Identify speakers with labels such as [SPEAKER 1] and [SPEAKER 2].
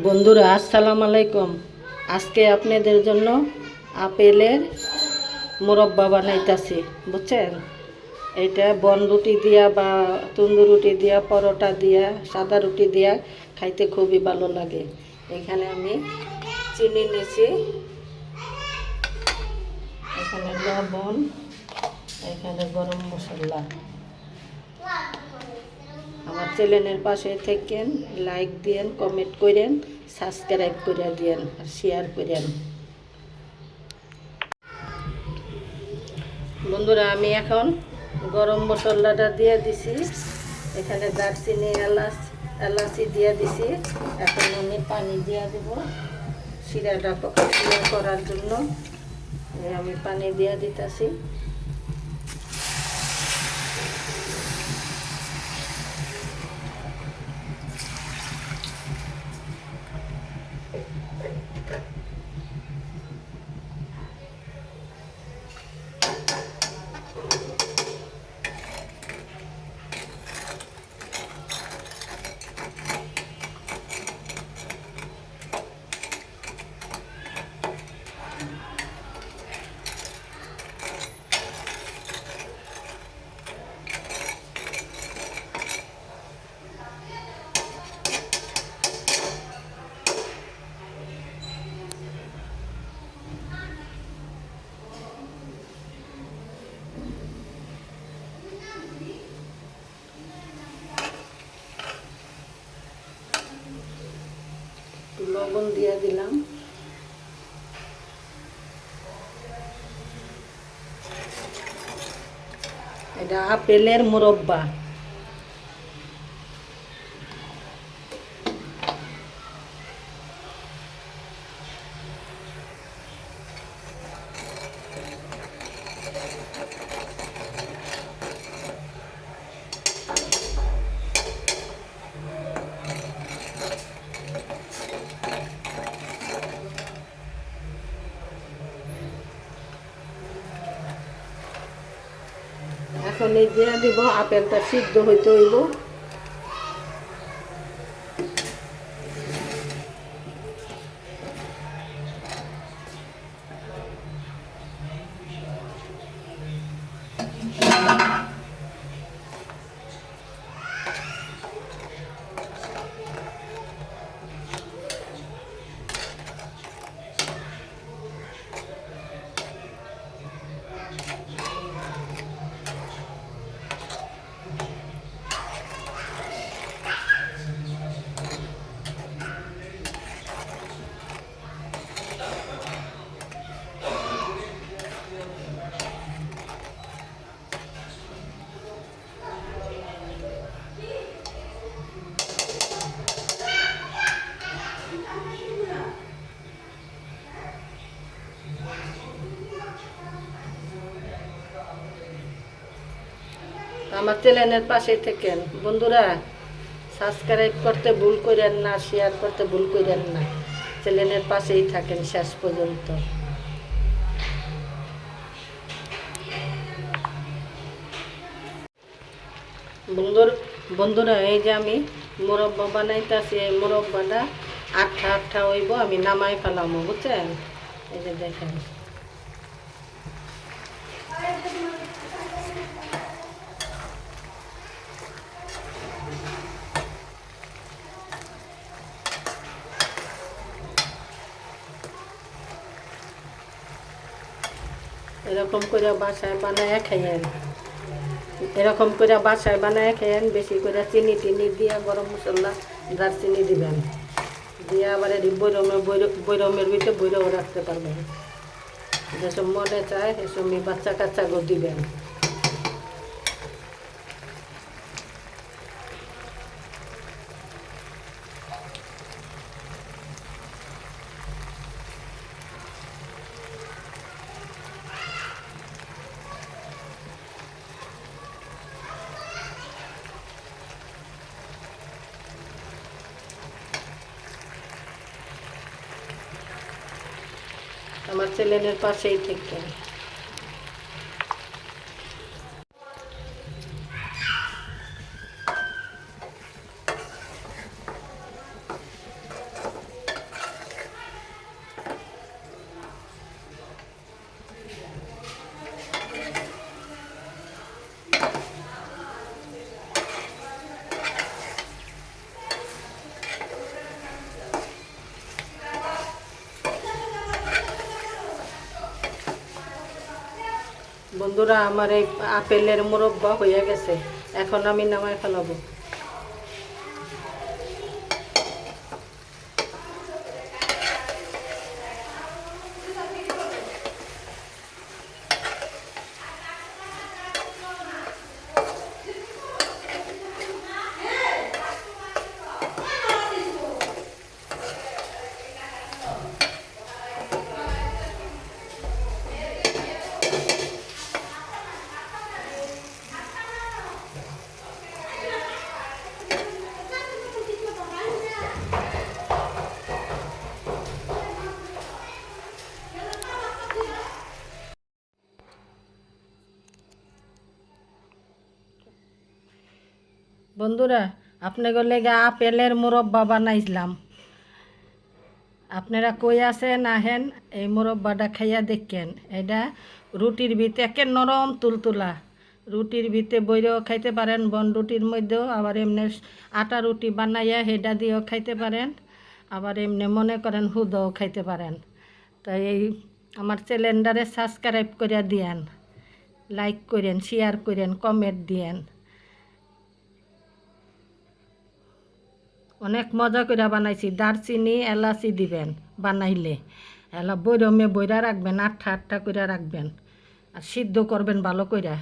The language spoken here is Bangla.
[SPEAKER 1] বন্ধুরা, আসসালাম আলাইকুম। আজকে আপনাদের জন্য আপেলের মোরব্বা বানাইতাছি, বুঝছেন? এটা বন রুটি দিয়া বা তন্দুর রুটি দিয়া, পরোটা দিয়া, সাদা রুটি দিয়া খাইতে খুবই ভালো লাগে। এখানে আমি চিনি নিয়েছি, এখানে লবণ, এখানে গরম মশলা। আমার চ্যানেলের পাশে থাকেন, লাইক দিয়েন কমেন্ট করেন। সাবস্ক্রাইব করে দিয়েন আর শেয়ার করেন বন্ধুরা, আমি এখন গরম মশলাটা দিয়ে দিছি। এখানে দারচিনি, এলাচ, এলাচি দিয়ে দিছি। এখন আমি পানি দিয়ে দেব। শিরাটা শিরা করার জন্য। আমি পানি দিয়ে দিতেছি। লবণ দিয়ে দিলাম। এটা আপেলের মুরব্বা। এখন এই দিয়ে দিব আপেলটা সিদ্ধ হইতে হইব। আমার চ্যানেলের পাশে থাকেন। বন্ধুরা সাবস্ক্রাইব করতে ভুল করেন না শেয়ার করতে ভুল করেন না। চ্যানেলের পাশেই থাকেন শেষ পর্যন্ত। বন্ধুর, বন্ধুরা, এই যে আমি মোরব্বা বানাইতেছি, এই মোরব্বাটা আঠা আঠা হইব, আমি নামাই ফেলামো, বুঝছেন? এই যে দেখেন। এরকম করে বাসায় বানায় খেয়েন এরকম করে বাসায় বানায় খেয়েন বেশি করে চিনি টিনি দিয়ে গরম মশলা দারচিনি দিবেন। দিয়ে আবার এটি বৈরমে বৈরমের ভিতরে বৈরম রাখতে পারবেন। যেসব মনে চায় সেসব বাচ্চা কাচ্চাগুলো দিবেন। ছেলেনের পাশেই থেকে। বন্ধুরা আমার এই আপেলের মুরব্বা হয়ে গেছে। এখন আমি নামায় ফেলাবো। বন্ধুরা আপনি গলে গা আপেলের মুরব্বা বানাইছিলাম। আপনারা কই আছেন, আহেন? এই মুরব্বাটা খাইয়া দেখেন। এটা রুটির ভিতরে একে নরম তুলতুলা। রুটির ভিতরে বইরেও খাইতে পারেন, বন রুটির মধ্যেও। আবার এমনি আটা রুটি বানাইয়া হেডা দিয়েও খাইতে পারেন। আবার এমনি মনে করেন হুদও খাইতে পারেন। তাই এই আমার চ্যালেন্ডারে সাবস্ক্রাইব করিয়া দিয়েন। লাইক করেন শেয়ার করেন কমেন্ট দিয়েন। অনেক মজা করে বানাইছি। দারচিনি, এলাচি দিবেন বানাইলে। এলা বৈরমে বৈরা রাখবেন আটটা আটটা করে রাখবেন। আর সিদ্ধ করবেন ভালো কইরা।